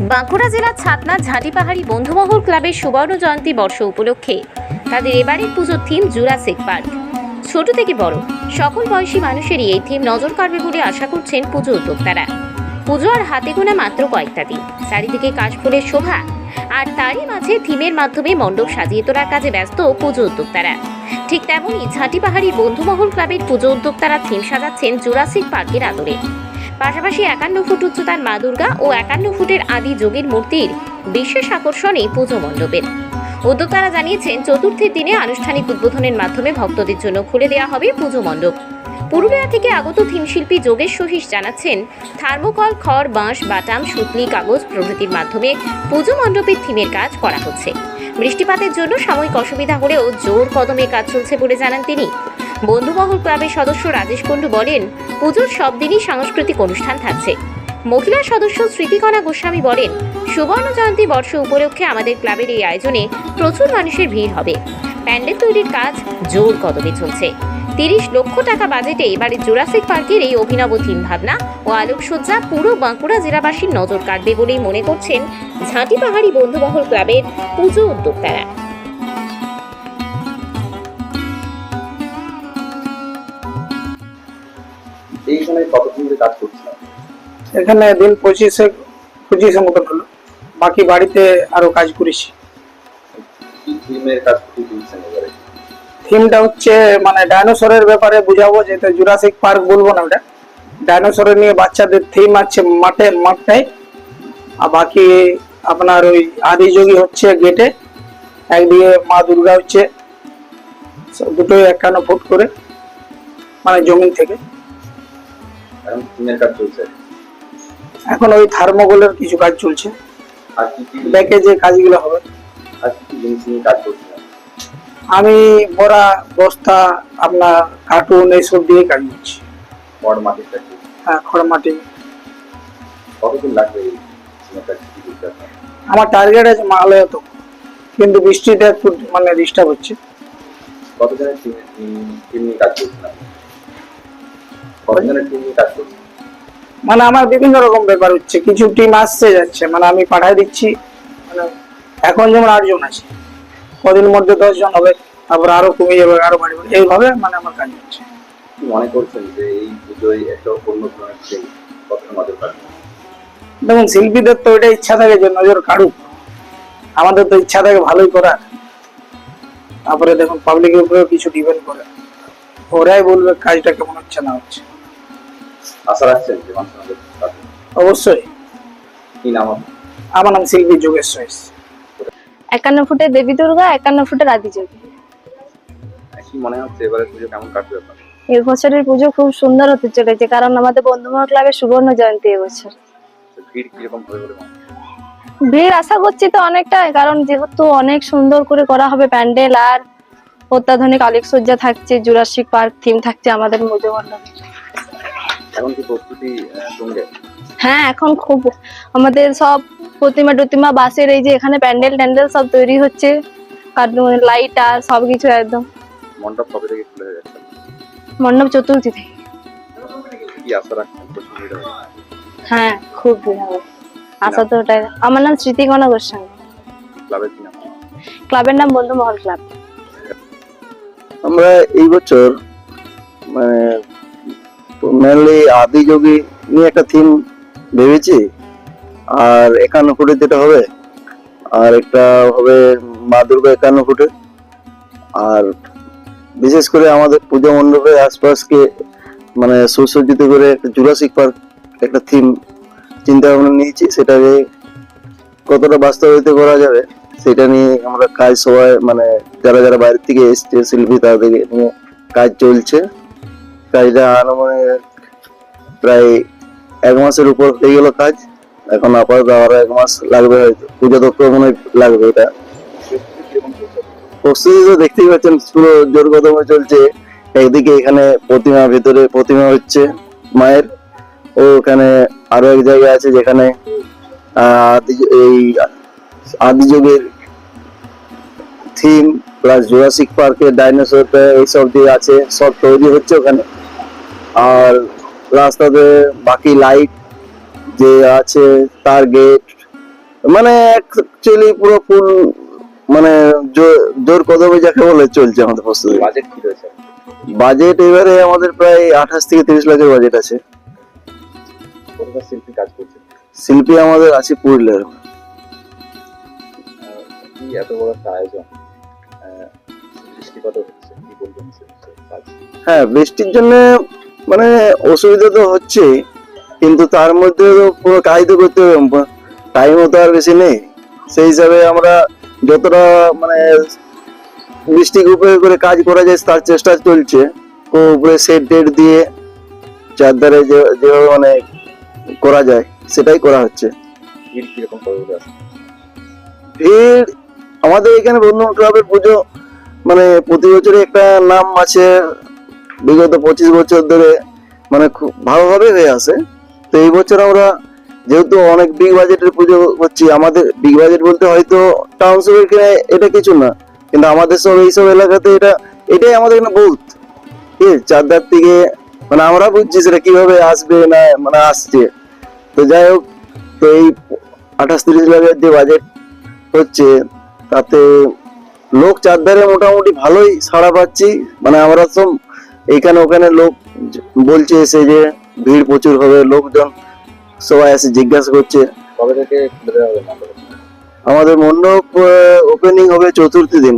বাঁকুড়া জেলার ছাতনা ঝাঁটি পাহাড়ি বন্ধুমহল ক্লাবের সুবর্ণ জয়ন্তী বর্ষ উপলক্ষে তাদের এবারের পুজোর থিম জুরাসিক পার্ক ছোট থেকে বড়, সকল বয়সী মানুষেরই এই থিম নজর কাড়বে বলে আশা করছেন পুজো উদ্যোক্তারা। পুজো আর হাতে গোনা মাত্র কয়েকটা দিন, চারিদিকে কাশফুলের শোভা, আর তারই মাঝে থিমের মাধ্যমে মণ্ডপ সাজিয়ে তোলার কাজে ব্যস্ত পুজো উদ্যোক্তারা। ঠিক তেমনই ঝাঁটি পাহাড়ি বন্ধুমহল ক্লাবের পুজো উদ্যোক্তারা থিম সাজাচ্ছেন জুরাসিক পার্কের আদরে পাশাপাশি একান্ন ফুট উচ্চতার মা দুর্গা ও একান্ন ফুটের আদি যোগীর মূর্তির বিশেষ আকর্ষণ এই পুজো মণ্ডপের। উদ্যোক্তারা জানিয়েছেন, চতুর্থীর দিনে আনুষ্ঠানিক উদ্বোধনের মাধ্যমে ভক্তদের জন্য খুলে দেওয়া হবে পুজো মণ্ডপ। পুরুলিয়া থেকে আগত থিমশিল্পী যোগেশ সহিস জানাচ্ছেন, থার্মোকল, খড়, বাঁশ, বাটাম সুতলি কাগজ প্রভৃতির মাধ্যমে পুজো মণ্ডপের থিমের কাজ করা হচ্ছে। বৃষ্টিপাতের জন্য সাময়িক অসুবিধা হলেও জোর কদমে কাজ চলছে বলে জানান তিনি। বন্ধুমহল ক্লাবের সদস্য রাজেশ কুণ্ডু বলেন, পুজোর সব দিনই সাংস্কৃতিক অনুষ্ঠান থাকছে। মহিলা সদস্য স্মৃতিকণা গোস্বামী বলেন, সুবর্ণ জয়ন্তী বর্ষ উপলক্ষে আমাদের ক্লাবের এই আয়োজনে প্রচুর মানুষের ভিড় হবে। প্যান্ডেল তৈরির কাজ জোর কদমে চলছে। তিরিশ লক্ষ টাকা বাজেটে এবারে জুরাসিক পার্কের এই অভিনব থিম ভাবনা ও আলোকসজ্জা পুরো বাঁকুড়া জেলাবাসীর নজর কাটবে বলেই মনে করছেন ঝাঁটি পাহাড়ি বন্ধুমহল ক্লাবের পুজো উদ্যোক্তারা। এইখানে কতদিন ধরে কাজ করছিলাম এখানে দিন পঁচিশে পঁচিশে হলো। বাকি বাড়িতে আরও কাজ করেছি। কি কাজ করতে থিমটা হচ্ছে মানে ডাইনোসরের ব্যাপারে বুঝাবো যেটা জুরাসিক পার্ক বলব না ওটা। ডাইনোসরের নিয়ে বাচ্চাদের থিম আছে মাঠে মাঠটায় আর বাকি আপনার ওই আদিযোগী হচ্ছে গেটে একদিকে মা দুর্গা হচ্ছে। দুটোই একান্ন ফুট করে মানে জমিন থেকে। এখন কাজ চলছে? এখন ওই থার্মোগোলের কিছু কাজ চলছে। আর কি কি? ব্যাকে যে কাজগুলো হবে। আর কি কি জিনিস নিয়ে কাজ করছিলাম আমি বড়া বস্তা আপনার কার্টুন এইসব দিয়ে কাজ করছি। বড় মাটির কাজ? হ্যাঁ খড় মাটি। কতদিন লাগবে এই কাজ কি করতে আমার টার্গেট আছে মালে তো। কিন্তু বৃষ্টিটা একটু মানে ডিস্টার্ব হচ্ছে। কতজনের টিম টিম নিয়ে কাজ করছিলাম কতজনের টিম নিয়ে কাজ করছি মানে আমার বিভিন্ন রকম ব্যাপার হচ্ছে কিছু টিম আসছে যাচ্ছে মানে আমি পাঠাই দিচ্ছি মানে এখন যেমন আটজন আছে কদিন মধ্যে দশজন হবে তারপর আরও কমে যাবে আরও বাড়বে এইভাবে মানে আমার কাজ হচ্ছে। মনে করছেন যে এই পুজোয় একটা অন্য ধরনের সেই কতটা নজর দেখুন শিল্পীদের তো ওইটা ইচ্ছা থাকে যে নজর কাড়ুক। আমাদের তো ইচ্ছা থাকে ভালোই করার। তারপরে দেখুন পাবলিকের উপরেও কিছু ডিপেন্ড করে। ওরাই বলবে কাজটা কেমন হচ্ছে না হচ্ছে। আশা রাখছেন যে মানুষ আমাদের অবশ্যই। কি নাম আমার নাম শিল্পী যোগেশ সয়েস একান্ন ফুটের দেবী দুর্গা একান্ন ফুটের আদিযোগী কি মনে হচ্ছে এবারে পুজো কেমন কাটবে আপনার? এবছরের পুজো খুব সুন্দর হতে চলেছে কারণ আমাদের বন্ধুমহল ক্লাবের সুবর্ণ জয়ন্তী এবছর ভিড় কীরকম হবে বলে ভিড় আশা করছি তো অনেকটাই কারণ যেহেতু অনেক সুন্দর করে করা হবে প্যান্ডেল আর অত্যাধুনিক আলোকসজ্জা থাকছে জুরাসিক পার্ক থিম থাকছে আমাদের পুজো মণ্ডপে এখন কি প্রস্তুতি আহ, হ্যাঁ এখন খুব আমাদের সব প্রতিমা টতিমা বাসের এই যে এখানে প্যান্ডেল ট্যান্ডেল সব তৈরি হচ্ছে লাইট আর সবকিছু একদম। মণ্ডপ কবে থেকে খুলে যাচ্ছে মণ্ডপ চতুর্থী থেকে। কি আশা রাখছেন হ্যাঁ খুব ভিড় হবে। আশা তো ওটাই। আমার নাম স্মৃতিকণা গোস্বামী। ক্লাবের কি নাম? ক্লাবের নাম বন্ধুমহল ক্লাব। আমরা এই বছর মানে মেনলি আদিযোগী নিয়ে একটা থিম ভেবেছি। আর একান্ন ফুটে যেটা হবে, আর একটা হবে মা দুর্গা একান্ন ফুটে আর বিশেষ করে আমাদের পূজা মণ্ডপের আশপাশকে মানে সুসজ্জিত করে একটা জুরাসিক পার্ক একটা থিম চিন্তা ভাবনা নিয়েছি সেটাকে কতটা বাস্তবায়িত করা যাবে, সেটা নিয়ে আমরা কাজ সবাই মানে যারা যারা বাইরের থেকে এসছে, শিল্পী তাদেরকে নিয়ে কাজ চলছে। কাজটা আনুমানিক প্রায় এক মাসের উপর হয়ে গেল কাজ। এখন আপাতত আরও এক মাস লাগবে হয়তো। পুজো দক্ষ মনে লাগবে এটা। প্রস্তুতি তো দেখতেই পাচ্ছেন পুরো জোর কদমে চলছে। একদিকে এখানে প্রতিমা ভেতরে প্রতিমা হচ্ছে মায়ের। ও ওখানে আরও এক জায়গা আছে যেখানে আহ, আদি- এই আদিযুগের থিম প্লাস জুরাসিক পার্কের ডাইনোসর এইসব দিয়ে আছে সব তৈরি হচ্ছে ওখানে। আর রাস্তাতে বাকি লাইট যে আছে তার গেট মানে অ্যাকচুয়ালি পুরো ফুল মানে জোর কদমে যাকে বলে চলছে আমাদের প্রস্তুতি বাজেট কি রয়েছে? বাজেট এবারে আমাদের প্রায় আঠাশ থেকে তিরিশ লাখের বাজেট আছে। শিল্পী কাজ করছে? শিল্পী আমাদের আছে পুরুলিয়ার। এত বড় একটা আয়োজন? হচ্ছে কি বলবেন হ্যাঁ বৃষ্টির জন্য মানে অসুবিধা তো হচ্ছে কিন্তু তার মধ্যে পুরো কাজ তো করতে হবে টাইমও তো আর বেশি নেই। সেই হিসাবে আমরা যতটা মানে বৃষ্টির উপরে করে কাজ করা যায় তার চেষ্টা চলছে। ও উপরে সেট ডেট দিয়ে চারধারে যে যেভাবে মানে করা যায় সেটাই করা হচ্ছে। ভিড় কীরকম ভিড় আমাদের এখানে বন্ধু ক্লাবের পুজো মানে প্রতি বছরই একটা নাম আছে বিগত পঁচিশ বছর ধরে মানে খুব ভালোভাবে হয়ে আসে তো এই বছর আমরা যেহেতু অনেক বিগ বাজেটের পুজো করছি, আমাদের বিগ বাজেট বলতে হয়তো টাউনশিপের কিনে এটা কিছু না, কিন্তু আমাদের সব এইসব এলাকাতে এটা, এটাই আমাদের এখানে বহুত ঠিক? চারদার থেকে মানে আমরা বুঝছি সেটা কীভাবে আসবে না মানে আসছে। তো যাই হোক, তো এই আঠাশ তিরিশ লাখের যে বাজেট হচ্ছে, তাতে লোক চারধারে মোটামুটি ভালোই সাড়া পাচ্ছি। মানে আমরা সব এখানে ওখানে লোক বলছে এসে যে ভিড় প্রচুর হবে লোকজন সবাই এসে জিজ্ঞাসা করছে। কবে থেকে আমাদের মণ্ডপ ওপেনিং হবে চতুর্থী দিন?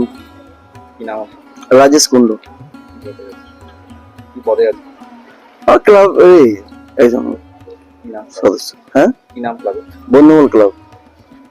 রাজেশ কুণ্ড। কি আর ক্লাব এই একজন সদস্য হ্যাঁ? বন্ধুমূল ক্লাব